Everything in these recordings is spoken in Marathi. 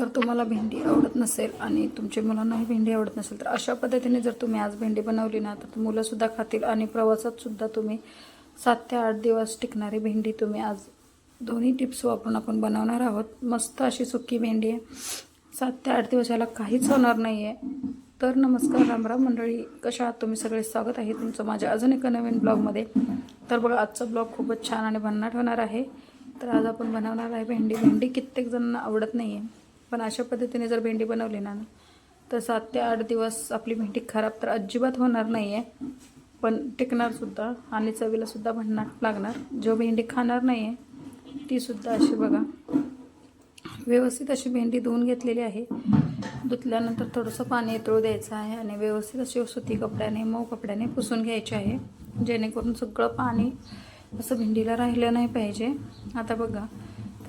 जर तुम्हाला भेंडी आवडत नसेल आणि तुमच्या मुलांनाही भेंडी आवडत नसेल तर अशा पद्धतीने जर तुम्ही आज भेंडी बनवली ना तर मुलंसुद्धा खातील आणि प्रवासातसुद्धा तुम्ही सात ते आठ दिवस टिकणारी भेंडी तुम्ही आज दोन्ही टिप्स वापरून आपण बनवणार आहोत. मस्त अशी सुकी भेंडी आहे. सात ते आठ दिवस याला काहीच होणार नाही आहे तर नमस्कार रामराम मंडळी कशा आहात तुम्ही? सगळे स्वागत आहे तुमचं माझ्या अजून एका नवीन ब्लॉगमध्ये. तर बघा आजचा ब्लॉग खूपच छान आणि भन्नाट होणार आहे. तर आज आपण बनवणार आहे भेंडी. भेंडी कित्येक जणांना आवडत नाही आहे पण अशा पद्धतीने जर भेंडी बनवली ना तर सात ते आठ दिवस आपली भेंडी खराब तर अजिबात होणार नाही आहे पण टिकणारसुद्धा आणि चवीलासुद्धा भन्नाट लागणार. जो भेंडी खाणार नाही आहे तीसुद्धा अशी बघा. व्यवस्थित अशी भेंडी धुवून घेतलेली आहे. धुतल्यानंतर थोडंसं पाणी येतळू द्यायचं आहे आणि व्यवस्थित अशी सुती कपड्याने मऊ कपड्याने पुसून घ्यायचे आहे. जेणेकरून सगळं पाणी असं भेंडीला राहिलं नाही पाहिजे. आता बघा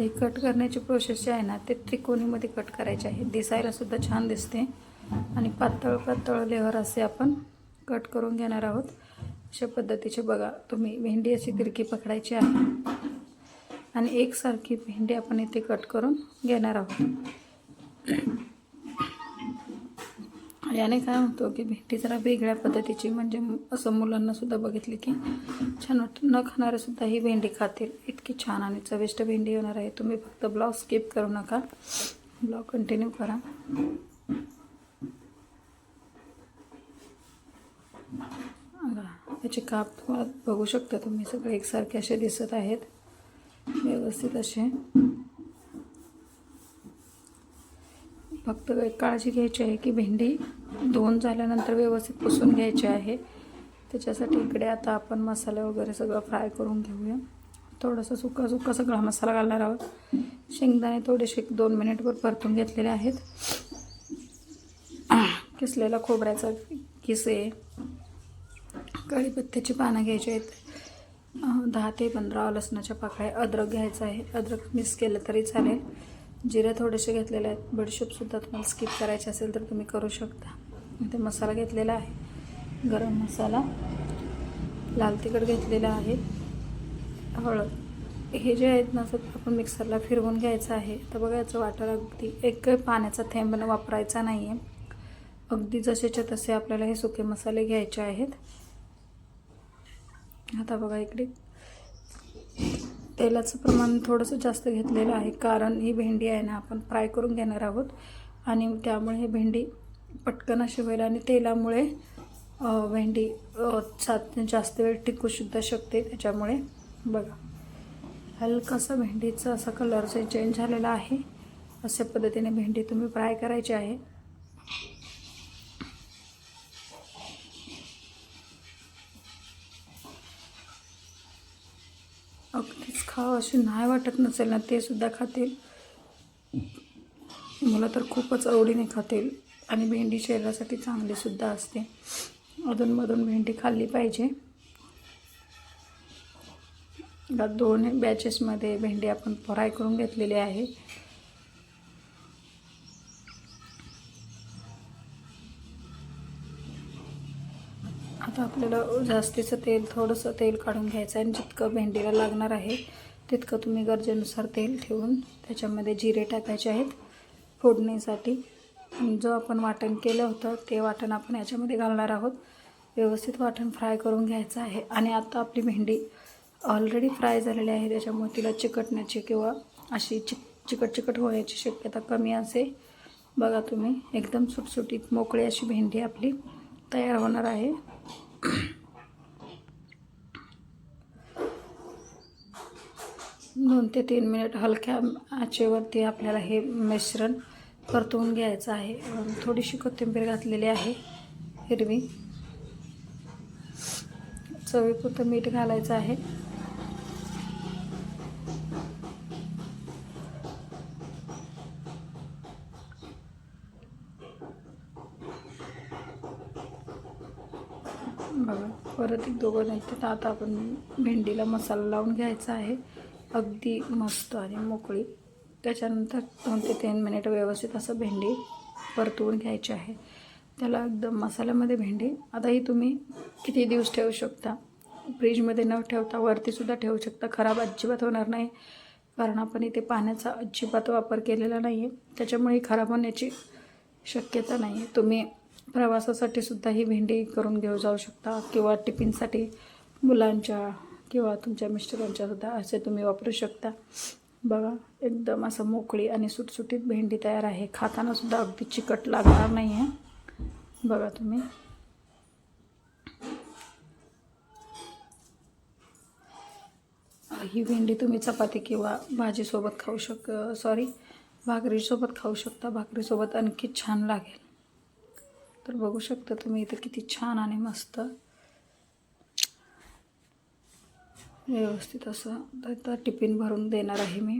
ते कट करण्याची प्रोसेस जी आहे ना ते त्रिकोणीमध्ये कट करायचे आहे. दिसायलासुद्धा छान दिसते. आणि पातळ पातळ लेहर असे आपण कट करून घेणार आहोत. अशा पद्धतीचे बघा तुम्ही भेंडी अशी तिरकी पकडायची आहे. आणि एकसारखी भेंडी आपण इथे कट करून घेणार आहोत. याने काय म्हणतो की भेंडी जरा वेगळ्या पद्धतीची म्हणजे असं मुलांना सुद्धा बघितली की छान वाटतं. न खाणारे सुद्धा ही भेंडी खातील. इतकी छान आणि चविष्ट भेंडी होणार आहे. तुम्ही फक्त ब्लॉग स्किप करू नका. ब्लॉग कंटिन्यू करा. याची याचे काप तुम्हाला बघू शकता तुम्ही. सगळे एकसारखे असे दिसत आहेत. व्यवस्थित असे. फक्त एक काळजी घ्यायची आहे की भेंडी धुवून झाल्यानंतर व्यवस्थित पुसून घ्यायची आहे. त्याच्यासाठी इकडे आता आपण मसाले वगैरे सगळं फ्राय करून घेऊया. थोडंसं सुका सुका सगळा मसाला घालणार आहोत. शेंगदाणे थोडेसे दोन मिनिटभर परतून घेतलेले आहेत. किसलेला खोबऱ्याचा किसे कढीपत्त्याची पानं घ्यायची आहेत. दहा ते पंधरा लसणाच्या पाकळ्या अद्रक घ्यायचं आहे. अद्रक मिक्स केलं तरी चालेल. जिरे थोडेसे घेतलेले आहेत. बडीशोपसुद्धा तुम्हाला स्किप करायचे असेल तर तुम्ही करू शकता. इथे मसाला घेतलेला आहे. गरम मसाला. लाल तिखट घेतलेला आहे. हळद. हे जे आहेत ना असं आपण मिक्सरला फिरवून घ्यायचं आहे. तर बघा याचं वाटर अगदी एक पाण्याचा थेंब न वापरायचा नाही आहे अगदी जसेच्या तसे आपल्याला हे सुके मसाले घ्यायचे आहेत. आता बघा इकडे. तेलाचं प्रमाण थोडंसं जास्त घेतलेलं आहे कारण ही भेंडी आहे ना आपण फ्राय करून घेणार आहोत. आणि त्यामुळे ही भेंडी पटकन अशी होईल आणि तेलामुळे भेंडी सात जास्त वेळ टिकूसुद्धा शकते. त्याच्यामुळे बघा हलकासा भेंडीचा असा कलर जे चेंज झालेला आहे. अशा पद्धतीने भेंडी तुम्ही फ्राय करायची आहे. ओके. खावं अशी नाही वाटत नसेल ना ते सुद्धा खातील. मुलं तर खूपच आवडीने खातील. आणि भेंडी शरीरासाठी चांगलीसुद्धा असते. अधूनमधून भेंडी खाल्ली पाहिजे. दोन बॅचेसमध्ये भेंडी आपण फ्राय करून घेतलेली आहे. आता आपल्याला जास्तीचं तेल थोडंसं तेल काढून घ्यायचं आहे. आणि जितकं भेंडीला लागणार आहे तितकं तुम्ही गरजेनुसार तेल ठेवून त्याच्यामध्ये जिरे टाकायचे आहेत फोडणीसाठी. जो आपण वाटण केलं होतं ते वाटण आपण याच्यामध्ये घालणार आहोत. व्यवस्थित वाटण फ्राय करून घ्यायचं आहे. आणि आता आपली भेंडी ऑलरेडी फ्राय झालेली आहे. त्याच्यामुळे तिला चिकटण्याची किंवा अशी चिक चिकट चिकट होण्याची शक्यता कमी असे बघा तुम्ही एकदम सुटसुटीत मोकळी अशी भेंडी आपली तयार होणार आहे. दोन ते तीन मिनिट हलक्या आचेवरती आपल्याला हे मिश्रण परतवून घ्यायचं आहे. थोडीशी कोथिंबीर घातलेली आहे हिरवी. चवीपुरतं मीठ घालायचं आहे. बघा परत एक दोघं नंतर आता आपण भेंडीला मसाला लावून घ्यायचा आहे. अगदी मस्त आणि मोकळी. त्याच्यानंतर दोन ते तीन मिनिट व्यवस्थित असं भेंडी परतवून घ्यायची आहे. त्याला एकदम मसाल्यामध्ये भेंडी. आता ही तुम्ही किती दिवस ठेवू शकता? फ्रीजमध्ये न ठेवता वरतीसुद्धा ठेवू शकता. खराब अजिबात होणार नाही. कारण आपण इथे पाण्याचा अजिबात वापर केलेला नाही आहे त्याच्यामुळे खराब होण्याची शक्यता नाही आहे तुम्ही प्रवासासाठी सुद्धा ही भेंडी करून घेऊ जाऊ शकता किंवा टिफिनसाठी मुलांच्या किंवा तुमच्या मिस्टरांच्या सुद्धा असे तुम्ही वापरू शकता. बघा एकदम असं मोकळी आणि सुटसुटीत भेंडी तयार आहे. खाताना सुद्धा अगदी चिकट लागणार नाही आहे बघा तुम्ही. ही भेंडी तुम्ही चपाती किंवा भाजीसोबत खाऊ शक सॉरी भाकरीसोबत खाऊ शकता. भाकरीसोबत आणखी छान लागेल. तर बघू शकता तुम्ही इथे किती छान आणि मस्त. व्यवस्थित असं तर टिफिन भरून देणार आहे मी.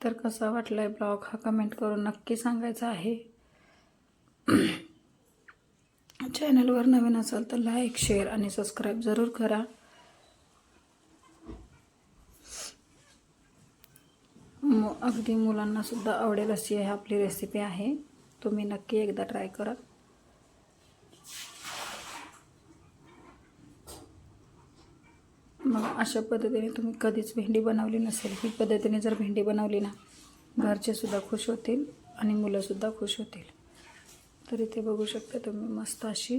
तर कसा वाटला आहे ब्लॉग हा कमेंट करून नक्की सांगायचा आहे. चॅनलवर नवीन असाल तर लाईक शेअर आणि सबस्क्राईब जरूर करा. मु अगदी मुलांनासुद्धा आवडेल अशी आहे आपली रेसिपी आहे. तुम्ही नक्की एकदा ट्राय करा. मग अशा पद्धतीने तुम्ही कधीच भेंडी बनवली नसेल ही पद्धतीने जर भेंडी बनवली ना घरचेसुद्धा खुश होतील आणि मुलंसुद्धा खुश होतील. तर इथे बघू शकता तुम्ही मस्त अशी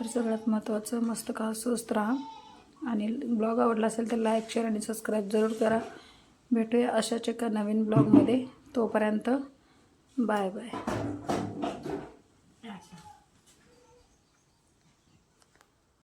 तर सगळ्यात महत्त्वाचं मस्त का स्वस्त राहा. आणि ब्लॉग आवडला असेल तर लाईक शेअर आणि सबस्क्राईब जरूर करा. भेटूया अशाच एका नवीन ब्लॉगमध्ये. तोपर्यंत बाय बाय.